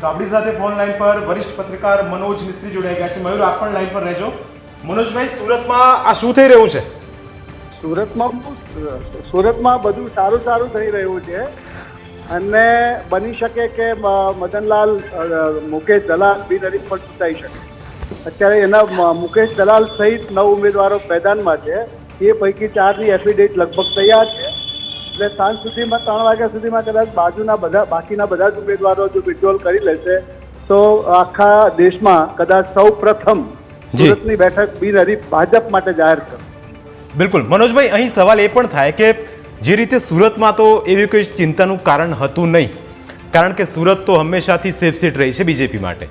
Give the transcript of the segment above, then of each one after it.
તો આપણી સાથે ફોન લાઈન પર વરિષ્ઠ પત્રકાર મનોજ મિસ્ત્રી જોડાઈ ગયા છે. મયુર, આપ પણ લાઈન પર રહેજો. મનોજભાઈ સુરતમાં આ શું થઈ રહ્યું છે? સુરતમાં સુરતમાં બધું સારું સારું થઈ રહ્યું છે. અને બની શકે કે મદનલાલ મુકેશ દલાલ બિનહરીફ પણ ચૂંટાઈ શકે. અત્યારે એના મુકેશ દલાલ સહિત નવ ઉમેદવારો મેદાનમાં છે. એ પૈકી ચારની એફિડેવિટ લગભગ તૈયાર છે. એટલે સાંજ સુધીમાં ત્રણ વાગ્યા સુધીમાં કદાચ બાજુના બધા બાકીના બધા જ ઉમેદવારો જો વિડ્રોલ કરી લેશે તો આખા દેશમાં કદાચ સૌ પ્રથમ સુરતની બેઠક બિનહરીફ ભાજપ માટે જાહેર કરશે બિલકુલ. મનોજભાઈ અહીં સવાલ એ પણ થાય કે જે રીતે સુરતમાં તો એવી કોઈ ચિંતાનું કારણ હતું નહીં. કારણ કે સુરત તો હંમેશાથી સેફ સીટ રહી છે બીજેપી માટે.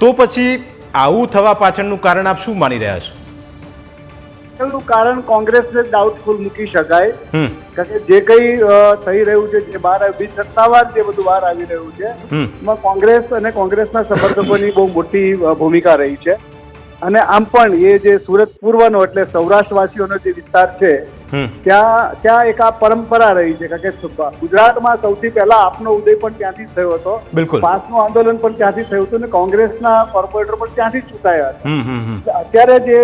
તો પછી આવું થવા પાછળનું કારણ આપ શું માની રહ્યા છો? એનું કારણ કોંગ્રેસને ડાઉટફુલ મૂકી શકાય. કારણ કે જે કંઈ થઈ રહ્યું છે જે બહાર બિન સત્તાવાર જે બધું બહાર આવી રહ્યું છે એમાં કોંગ્રેસ અને કોંગ્રેસના સમર્થકોની બહુ મોટી ભૂમિકા રહી છે. અને આમ પણ એ જે સુરત પૂર્વનો એટલે સૌરાષ્ટ્રવાસીઓનો જે વિસ્તાર છે ત્યાં ત્યાં એક આ પરંપરા રહી છે કે ગુજરાતમાં સૌથી પહેલા આપનો ઉદય પણ ત્યાંથી થયો હતો. પાસનું આંદોલન પણ ત્યાંથી થયું હતું અને કોંગ્રેસના કોર્પોરેટર પણ ત્યાંથી ચૂંટાયા હતા. અત્યારે જે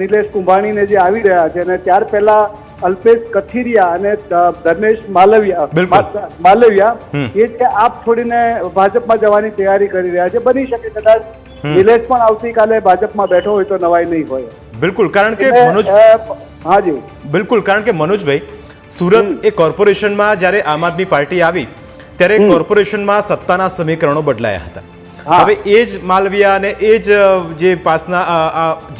નિલેશ કુંભાણીને જે આવી રહ્યા છે અને ત્યાર પહેલા અલ્પેશ કથિરિયા અને ધર્મેશ માલવિયા માલવિયા એ છે આપ છોડીને ભાજપમાં જવાની તૈયારી કરી રહ્યા છે. બની શકે કદાચ. નિલેશ પણ આવતીકાલે ભાજપમાં બેઠો હોય તો નવાઈ નહીં હોય. બિલકુલ કારણ કે મનોજ હાજી બિલકુલ કારણ કે મનોજભાઈ સુરત એ કોર્પોરેશનમાં જ્યારે આમ આદમી પાર્ટી આવી ત્યારે કોર્પોરેશનમાં સત્તાના સમીકરણો બદલાયા હતા. હવે એ જ માલવિયા અને એ જ જે પાસના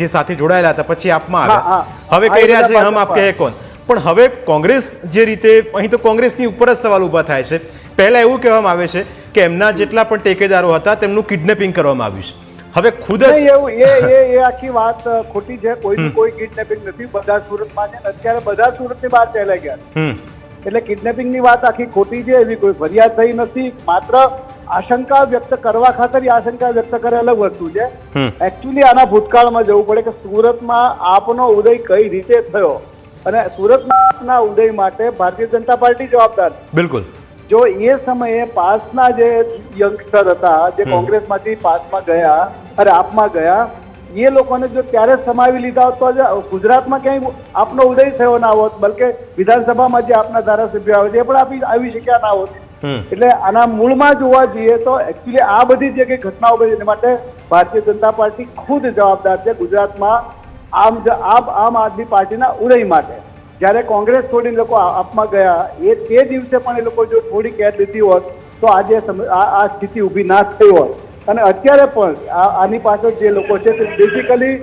જે સાથે જોડાયેલા હતા પછી આપમાં આવ્યા. હવે કહી રહ્યા છે હમ આપ કહે કોણ? પણ હવે કોંગ્રેસ જે રીતે અહીં તો કોંગ્રેસની ઉપર જ સવાલ ઊભા થાય છે. પહેલા એવું કહેવામાં આવે છે કે એમના જેટલા પણ ટેકેદારો હતા તેમનું કિડનેપિંગ કરવામાં આવ્યું છે. હવે ખુદ જ એવું એ એ એ આખી વાત ખોટી છે. કોઈ કોઈ કિડનેપિંગ નથી. બધા સુરતમાં છે અત્યારે બધા સુરતની બહાર ચાલ્યા ગયા એટલે કિડનેપિંગની વાત આખી ખોટી છે એવી કોઈ ફરિયાદ થઈ નથી. માત્ર આશંકા વ્યક્ત કરવા ખાતર આશંકા વ્યક્ત કરે અલગ વસ્તુ છે. એકચ્યુઅલી આના ભૂતકાળમાં જવું પડે કે સુરતમાં આપનો ઉદય કઈ રીતે થયો? અને સુરતના આપના ઉદય માટે ભારતીય જનતા પાર્ટી જવાબદાર બિલકુલ. જો એ સમયે પાસના જે યંગસ્ટર હતા જે કોંગ્રેસમાંથી પાસમાં ગયા અરે આપમાં ગયા. એ લોકોને જો ત્યારે સમાવી લીધા હોત તો આજે ગુજરાતમાં ક્યાંય આપનો ઉદય થયો ના હોત બલકે વિધાનસભામાં જે આપના ધારાસભ્યો આવે છે એ પણ આપી આવી શક્યા ના હોત. એટલે આના મૂળમાં જોવા જઈએ તો એકચ્યુઅલી આ બધી જે કંઈ ઘટનાઓ બની એના માટે ભારતીય જનતા પાર્ટી ખુદ જવાબદાર છે ગુજરાતમાં આમ આમ આમ આદમી પાર્ટીના ઉદય માટે. જ્યારે કોંગ્રેસ છોડી લોકો આપમાં ગયા એ તે દિવસે પણ એ લોકો જો થોડી કેદ લીધી હોત તો આજે આ આ સ્થિતિ ઊભી ના થઈ હોત. અને અત્યારે પણ આ આની પાછળ જે લોકો છે તે બેઝિકલી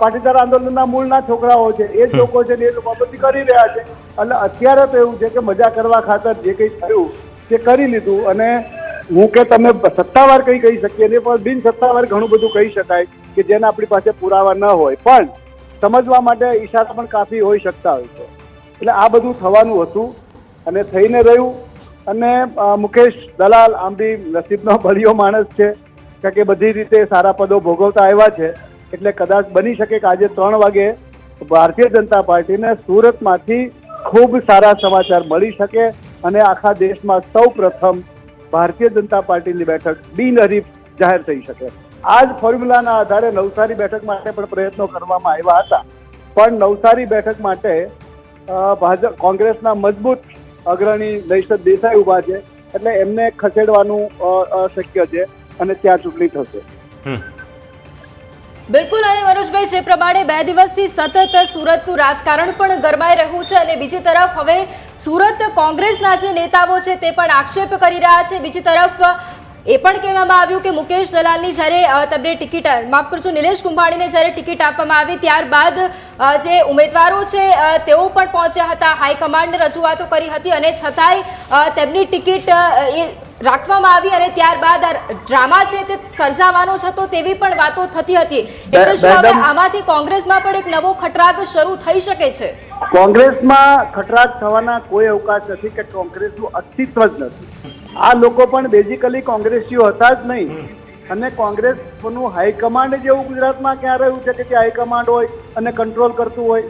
પાટીદાર આંદોલનના મૂળના છોકરાઓ છે એ જ લોકો છે ને એ લોકો બધી કરી રહ્યા છે. એટલે અત્યારે તો એવું છે કે મજા કરવા ખાતર જે કંઈ થયું તે કરી લીધું. અને હું કે તમે સત્તાવાર કંઈ કહી શકીએ નહીં પણ બિન સત્તાવાર ઘણું બધું કહી શકાય કે જેના આપણી પાસે પુરાવા ન હોય. પણ સમજવા માટે ઈશારા પણ કાફી હોઈ શકતા હોય છે. એટલે આ બધું થવાનું હતું અને થઈને રહ્યું. અને મુકેશ દલાલ આમ બી નસીબનો બળિયો માણસ છે. કે બધી રીતે સારા પદો ભોગવતા આવ્યા છે. એટલે કદાચ બની શકે કે આજે ત્રણ વાગે ભારતીય જનતા પાર્ટીને સુરતમાંથી ખૂબ સારા સમાચાર મળી શકે અને આખા દેશમાં સૌ પ્રથમ ભારતીય જનતા પાર્ટીની બેઠક બિનહરીફ જાહેર થઈ શકે. આ જ ફોર્મ્યુલાના આધારે નવસારી બેઠક માટે પણ પ્રયત્નો કરવામાં આવ્યા હતા. પણ નવસારી બેઠક માટે ભાજપ, કોંગ્રેસના મજબૂત અગ્રણી નૈષદ દેસાઈ ઊભા છે. એટલે એમને ખસેડવાનું શક્ય છે. અને ત્યાં ચૂંટણી થશે. બિલકુલ અને મનોજભાઈ જે પ્રમાણે બે દિવસથી સતત સુરતનું રાજકારણ પણ ગરમાઈ રહ્યું છે અને બીજી તરફ હવે સુરત કોંગ્રેસના જે નેતાઓ છે તે પણ આક્ષેપ કરી રહ્યા છે. બીજી તરફ એ પણ કહેવામાં આવ્યું કે મુકેશ દલાલની જ્યારે તમને ટિકિટ માફ કરશો નિલેશ કુંભાણીને જ્યારે ટિકિટ આપવામાં આવી ત્યારબાદ જે ઉમેદવારો છે તેઓ પણ પહોંચ્યા હતા. હાઈકમાન્ડને રજૂઆતો કરી હતી અને છતાંય તેમની ટિકિટ એ રાખવામાં આવી અને ત્યારબાદ આ ડ્રામા છે તે સર્જાવાનો હતો તેવી પણ વાતો થતી હતી. એટલે શું હવે આમાંથી કોંગ્રેસમાં પણ એક નવો ખટરાગ શરૂ થઈ શકે છે? કોંગ્રેસમાં ખટરાગ થવાના કોઈ અવકાશ નથી કે કોંગ્રેસનું અસ્તિત્વ જ નથી. આ લોકો પણ બેઝિકલી કોંગ્રેસીઓ હતા જ નહીં. અને કોંગ્રેસનું હાઈકમાન્ડ જેવું ગુજરાતમાં ક્યાં રહ્યું છે કે જે હાઈકમાન્ડ હોય અને કંટ્રોલ કરતું હોય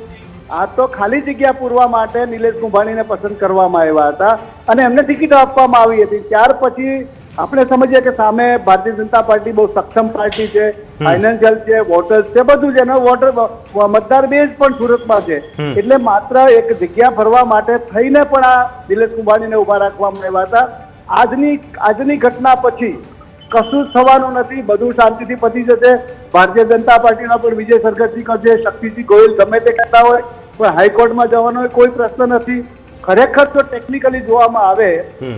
આ તો ખાલી જગ્યા પૂરવા માટે નિલેશ કુંભાણીને પસંદ કરવામાં આવ્યા હતા અને એમને ટિકિટો આપવામાં આવી હતી. ત્યાર પછી આપણે સમજીએ કે સામે ભારતીય જનતા પાર્ટી બહુ સક્ષમ પાર્ટી છે ફાઇનાન્શિયલ છે વોટર્સ છે બધું છે. અને વોટર મતદાર બેઝ પણ સુરતમાં છે. એટલે માત્ર એક જગ્યા ભરવા માટે થઈને પણ આ નિલેશ કુંભાણીને ઊભા રાખવામાં આવ્યા હતા. આજની આજની ઘટના પછી કશું જ થવાનું નથી. બધું શાંતિથી પતી જશે. ભારતીય જનતા પાર્ટીના પણ વિજય સરગતસિંહ કરશે શક્તિસિંહ ગોયલ ગમે તે કહેતા હોય પણ હાઈકોર્ટમાં જવાનો કોઈ પ્રશ્ન નથી. ખરેખર જો ટેકનિકલી જોવામાં આવે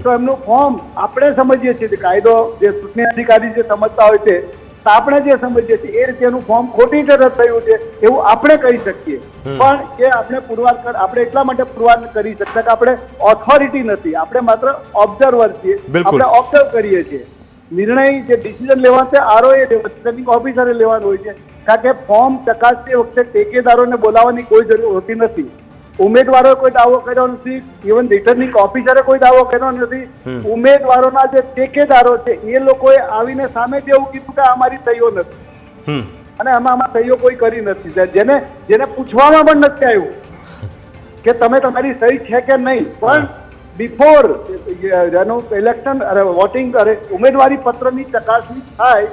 તો એમનું ફોર્મ આપણે સમજીએ છીએ કે કાયદો જે ચૂંટણી અધિકારી જે સમજતા હોય છે તો આપણે જે સમજીએ છીએ એ રીતે એનું ફોર્મ ખોટી રીતે રદ થયું છે એવું આપણે કહી શકીએ. પણ એ આપણે પુરવાર કર આપણે એટલા માટે પુરવાર કરી શકતા કે આપણે ઓથોરિટી નથી. આપણે માત્ર ઓબ્ઝર્વર છીએ. આપણે ઓબ્ઝર્વ કરીએ છીએ. નિર્ણય જે ડિસિઝન લેવા છે આરઓએ રિટર્નિંગ ઓફિસરે લેવાનું હોય છે. કારણ કે ફોર્મ ચકાસતી વખતે ટેકેદારોને બોલાવવાની કોઈ જરૂર હોતી નથી. ઉમેદવારોએ કોઈ દાવો કર્યો નથી. ઇવન રિટર્નિંગ ઓફિસરે કોઈ દાવો કર્યો નથી. ઉમેદવારોના જે ટેકેદારો છે એ લોકોએ આવીને સામે જ એવું કીધું કે અમારી સહીઓ નથી. અને આમાં આમાં સહીઓ કોઈ કરી નથી. જેને જેને પૂછવામાં પણ નથી આવ્યું કે તમે તમારી સહી છે કે નહીં. પણ બિફોર એનું ઇલેક્શન અરે વોટિંગ અરે ઉમેદવારી પત્રની ચકાસણી થાય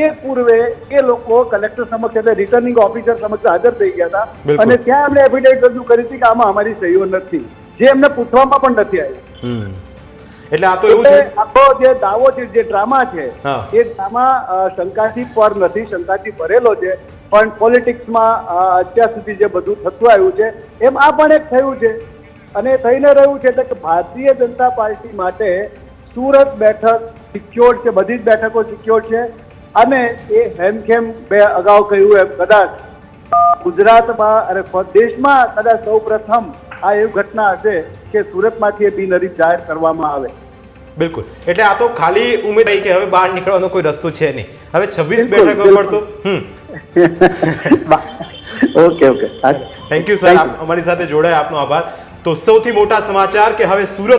એ પૂર્વે એ લોકો કલેક્ટર સમક્ષ એટલે રિટર્નિંગ ઓફિસર સમક્ષ હાજર થઈ ગયા હતા અને ત્યાં એમણે એફિડેવિટ રજૂ કરી હતી કે આમાં અમારી સહીઓ નથી જે એમને પૂછવામાં પણ નથી આવી એટલે આ તો એવું છે આખો જે દાવો છે જે ડ્રામા છે એ ડ્રામા શંકાથી પર નથી શંકાથી ભરેલો છે પણ પોલિટિક્સમાં અત્યાર સુધી જે બધું થતું આવ્યું છે એમ આ પણ એક થયું છે. અને થઈને રહ્યું છે એટલે કે ભારતીય જનતા પાર્ટી માટે સુરત બેઠક સિક્યોર છે બધી જ બેઠકો સિક્યોર છે. અને એ હેમખેમ બે અગાઉ કહ્યું એમ કદાચ ગુજરાતમાં અને દેશમાં કદાચ સૌ પ્રથમ આ એવી ઘટના હશે કે સુરતમાંથી એ બિનહરીફ જાહેર કરવામાં આવે. બિલકુલ. એટલે આ તો ખાલી ઉમેદ આવી કે હવે બહાર નીકળવાનો કોઈ રસ્તો છે નહીં. હવે છવ્વીસ બેઠક બેઠકો પર તો okay okay. Thank you sir અમારી સાથે જોડાયા. આપનો આભાર. તો સૌથી મોટા સમાચાર કે હવે સુરત